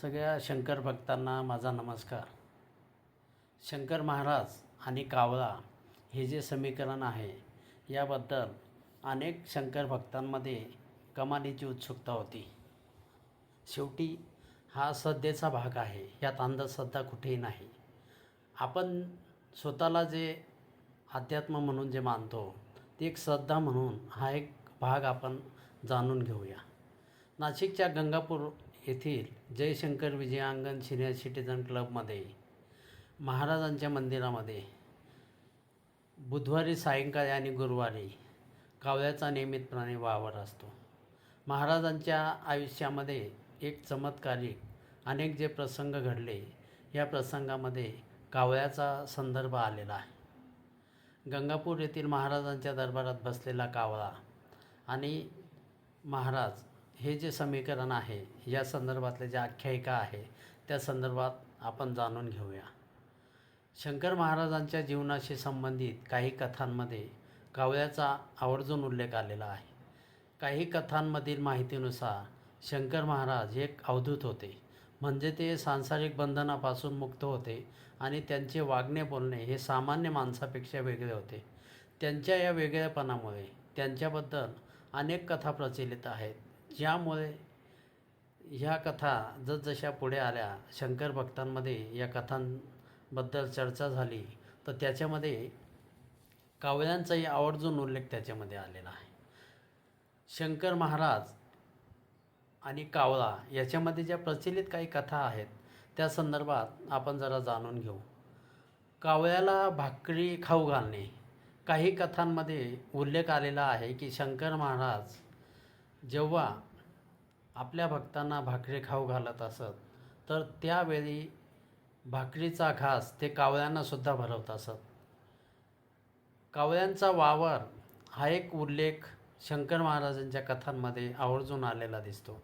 सगळ्या शंकर भक्तांना माझा नमस्कार. शंकर महाराज आणि कावळा हे जे समीकरण आहे याबद्दल अनेक शंकर भक्तांमध्ये कमालीची उत्सुकता होती. शेवटी हा श्रद्धेचा भाग आहे यात अंधश्रद्धा कुठेही नाही. आपण स्वतःला जे अध्यात्म म्हणून जे मानतो ती एक श्रद्धा म्हणून हा एक भाग आपण जाणून घेऊया. नाशिकच्या गंगापूर येथील जयशंकर विजयांगण सिनियर सिटीजन क्लबमध्ये महाराजांच्या मंदिरामध्ये बुधवारी सायंकाळी आणि गुरुवारी कावळ्याचा नियमितपणे वावर असतो. महाराजांच्या आयुष्यामध्ये एक चमत्कारिक अनेक जे प्रसंग घडले या प्रसंगामध्ये कावळ्याचा संदर्भ आलेला आहे. गंगापूर येथील महाराजांच्या दरबारात बसलेला कावळा आणि महाराज हे जे समीकरण आहे या संदर्भातले जे आख्यायिका आहे त्या संदर्भात आपण जाणून घेऊया. शंकर महाराजांच्या जीवनाशी संबंधित काही कथांमध्ये कावळ्याचा आवर्जून उल्लेख आलेला आहे. काही कथांमधील माहितीनुसार शंकर महाराज हे एक अवधूत होते. म्हणजे ते सांसारिक बंधनापासून मुक्त होते आणि त्यांचे वागणे बोलणे हे सामान्य माणसापेक्षा वेगळे होते. त्यांच्या या वेगळेपणामुळे त्यांच्याबद्दल अनेक कथा प्रचलित आहेत. ज्यामुळे ह्या कथा जसजशा पुढे आल्या शंकर भक्तांमध्ये या कथांबद्दल चर्चा झाली तर त्याच्यामध्ये कावळ्यांचाही आवर्जून उल्लेख त्याच्यामध्ये आलेला आहे. शंकर महाराज आणि कावळा याच्यामध्ये ज्या प्रचलित काही कथा आहेत त्या संदर्भात आपण जरा जाणून घेऊ. कावळ्याला भाकरी खाऊ घालणे काही कथांमध्ये उल्लेख आलेला आहे की शंकर महाराज जेव्हा आपल्या भक्तांना भाकरी खाऊ घालत असत तर त्यावेळी भाकरीचा घास ते कावळ्यांनासुद्धा भरवत असत. कावळ्यांचा वावर हा एक उल्लेख शंकर महाराजांच्या कथांमध्ये आवर्जून आलेला दिसतो.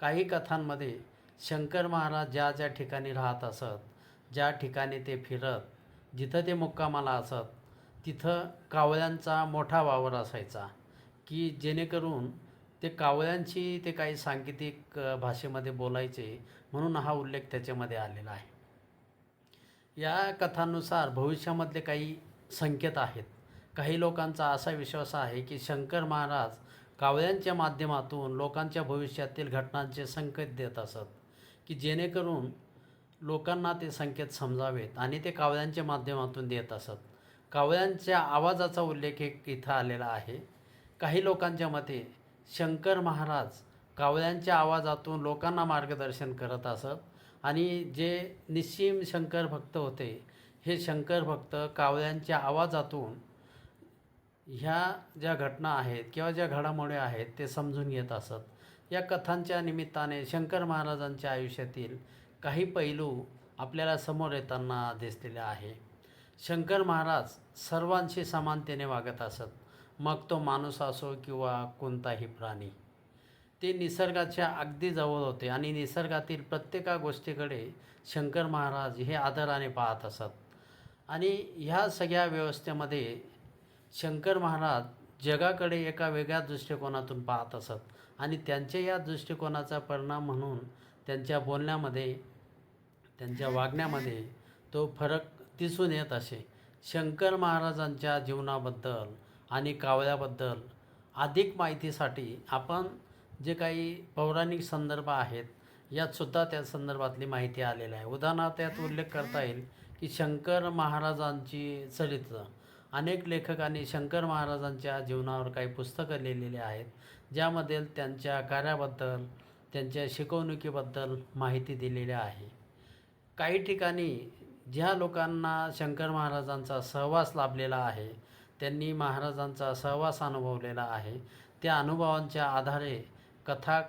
काही कथांमध्ये शंकर महाराज ज्या ज्या ठिकाणी राहत असत ज्या ठिकाणी ते फिरत जिथं ते मुक्कामाला असत तिथं कावळ्यांचा मोठा वावर असायचा की जेणेकरून ते कावळ्यांची ते काही सांकेतिक भाषेमध्ये बोलायचे म्हणून हा उल्लेख त्याच्यामध्ये आलेला आहे. या कथांनुसार भविष्यामधले काही संकेत आहेत. काही लोकांचा असा विश्वास आहे की शंकर महाराज कावळ्यांच्या माध्यमातून लोकांच्या भविष्यातील घटनांचे संकेत देत असत की जेणेकरून लोकांना ते संकेत समजावेत आणि ते कावळ्यांच्या माध्यमातून देत असत. कावळ्यांच्या आवाजाचा उल्लेख एक इथं आलेला आहे. काही लोकांच्या मते शंकर महाराज कावळ्यांच्या आवाजातून लोकांना मार्गदर्शन करत असत आणि जे निस्सीम शंकर भक्त होते हे शंकर भक्त कावळ्यांच्या आवाजातून ह्या ज्या घटना आहेत किंवा ज्या घडामोडी आहेत ते समजून घेत असत. या कथांच्या निमित्ताने शंकर महाराजांच्या आयुष्यातील काही पैलू आपल्याला समोर येताना दिसलेले आहे. शंकर महाराज सर्वांशी समानतेने वागत असत. मग तो माणूस असो किंवा कोणताही प्राणी ते निसर्गाच्या अगदी जवळ होते आणि निसर्गातील प्रत्येका गोष्टीकडे शंकर महाराज हे आदराने पाहत असत. आणि ह्या सगळ्या व्यवस्थेमध्ये शंकर महाराज जगाकडे एका वेगळ्या दृष्टिकोनातून पाहत असत आणि त्यांच्या या दृष्टिकोनाचा परिणाम म्हणून त्यांच्या बोलण्यामध्ये त्यांच्या वागण्यामध्ये तो फरक दिसून येत असे. शंकर महाराजांच्या जीवनाबद्दल आणि कावळ्याबद्दल अधिक माहितीसाठी आपण जे काही पौराणिक संदर्भ आहेत यातसुद्धा त्या संदर्भातली माहिती आलेली आहे. उदाहरणार्थ यात उल्लेख करता येईल की शंकर महाराजांची चरित्र. अनेक लेखकांनी शंकर महाराजांच्या जीवनावर काही पुस्तकं लिहिलेली आहेत ज्यामध्ये त्यांच्या कार्याबद्दल त्यांच्या शिकवणुकीबद्दल माहिती दिलेली आहे. काही ठिकाणी ज्या लोकांना शंकर महाराजांचा सहवास लाभलेला आहे त्यांनी महाराजांचा सहवास अनुभवलेला आहे. त्या अनुभवांच्या आधारे कथा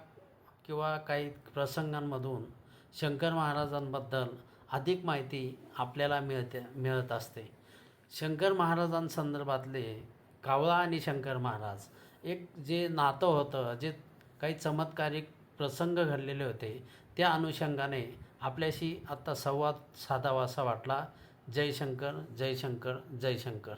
किंवा काही प्रसंगांमधून शंकर महाराजांबद्दल अधिक माहिती आपल्याला मिळते मिळत असते. शंकर महाराजांसंदर्भातले कावळा आणि शंकर महाराज एक जे नातं होतं जे काही चमत्कारिक प्रसंग घडलेले होते त्या अनुषंगाने आपल्याशी आत्ता संवाद साधावा असा वाटला जयशंकर जयशंकर जयशंकर